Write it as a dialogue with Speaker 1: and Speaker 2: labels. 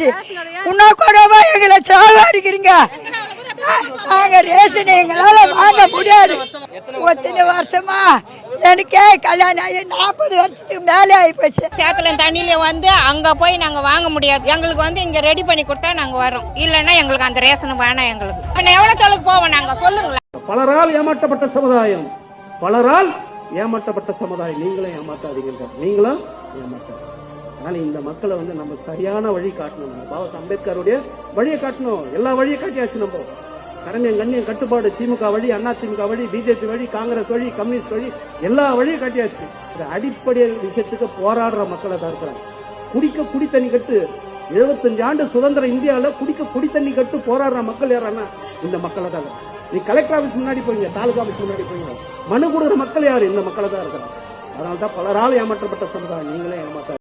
Speaker 1: போச்சு இன்னும் கூடவா எங்களை சாவாடிக்கிறீங்க. நாங்க ரேஷன் எங்களால வாங்க முடியாது. ஒத்தனை வருஷமா எனக்கே கல்யாணம் ஆகி நாற்பது வருஷத்துக்கு மேலே ஆகி போச்சு
Speaker 2: சேத்துல தண்ணியில வந்து அங்க போய் நாங்க வாங்க முடியாது. எங்களுக்கு வந்து இங்க ரெடி பண்ணி கொடுத்தா நாங்க வரோம் இல்லைன்னா எங்களுக்கு அந்த ரேஷன் வேணாம் எங்களுக்கு. இன்னும் எவ்வளவு தொலைக்கு போவோம் நாங்க? சொல்லுங்களேன்.
Speaker 3: பலரால் ஏமாற்றப்பட்ட சமுதாயம். பலரால் ஏமாற்றப்பட்ட சமுதாயம். நீங்களும் ஏமாத்தாதீங்க. நீங்களும் ஏமாத்தாதீங்க. அதனால இந்த மக்களை வந்து நம்ம சரியான வழி காட்டணும். நம்ம பாபா அம்பேத்கருடைய வழியை காட்டணும். எல்லா வழியை காட்டியாச்சு நம்ம. கரண்யம் கண்ணியம் கட்டுப்பாடு திமுக வழி அண்ணா திமுக வழி பிஜேபி வழி காங்கிரஸ் வழி கம்யூனிஸ்ட் வழி எல்லா வழியும் காட்டியாச்சு. இந்த அடிப்படை விஷயத்துக்கு போராடுற மக்களை தான் இருக்கிறாங்க. குடிக்க குடி தண்ணி கட்டு. எழுபத்தஞ்சு ஆண்டு சுதந்திர இந்தியாவில் குடிக்க குடி தண்ணி கட்டு போராடுற மக்கள் யாரானா இந்த மக்களை தான் நீ கலெக்டர் ஆஃபீஸ் முன்னாடி போய்ங்க தாலுகா ஆஃபீஸ் முன்னாடி போய்ங்க. மனு கொடுக்குற மக்கள் யாரு? இந்த மக்களை தான் இருக்கிறாங்க. அதனால தான் பலரால் ஏமாற்றப்பட்ட சமுதாயம். நீங்களே ஏமாற்ற